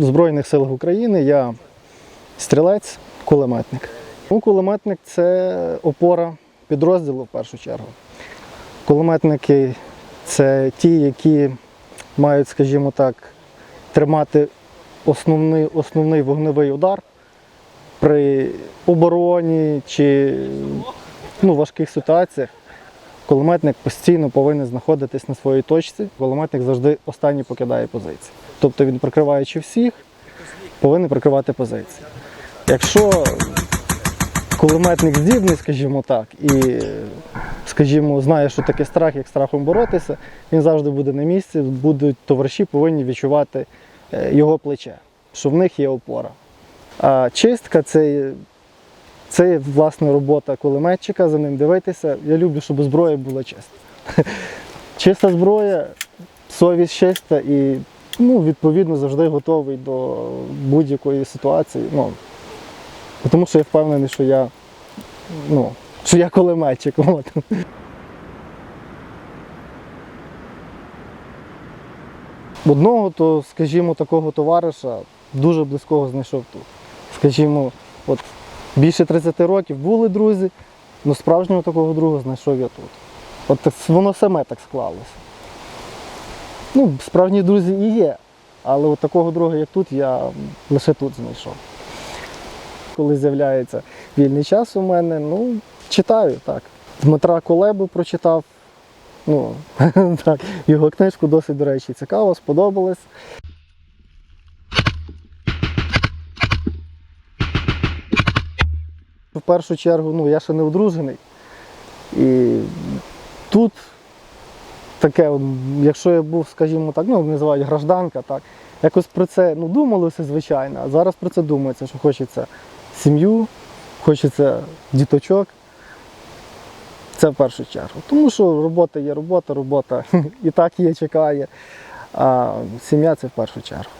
В Збройних силах України я стрілець, кулеметник. Ну, кулеметник це опора підрозділу в першу чергу. Кулеметники це ті, які мають, скажімо так, тримати основний, основний вогневий удар при обороні чи ну, важких ситуаціях. Кулеметник постійно повинен знаходитись на своїй точці. Кулеметник завжди останній покидає позиції. Тобто він, прикриваючи всіх, повинен прикривати позиції. Якщо кулеметник здібний, скажімо так, і скажімо, знає, що таке страх, як страхом боротися, він завжди буде на місці, будуть товариші повинні відчувати е, його плече, що в них є опора. А чистка це, це власне робота кулеметчика, за ним дивитися. Я люблю, щоб зброя була чиста. Чиста зброя, совість чиста і ну, відповідно завжди готовий до будь-якої ситуації. Ну, тому що я впевнений, що я, ну, що я кулеметчик. От. Одного, то, скажімо, такого товариша дуже близького знайшов тут. Скажімо, от більше 30 років були друзі, але справжнього такого друга знайшов я тут. От воно саме так склалося. Ну, справжні друзі і є, але от такого друга, як тут, я лише тут знайшов. Коли з'являється вільний час у мене, ну, читаю так. Дмитра Колебу прочитав. Ну, так, його книжку досить, до речі, цікаво, сподобалось. В першу чергу, ну, я ще не одружений. І тут таке, якщо я був, скажімо так, ну, називають гражданка, так, якось про це ну, думалося, звичайно, а зараз про це думається, що хочеться сім'ю, хочеться діточок. Це в першу чергу. Тому що робота є робота, робота і так є, чекає. А сім'я це в першу чергу.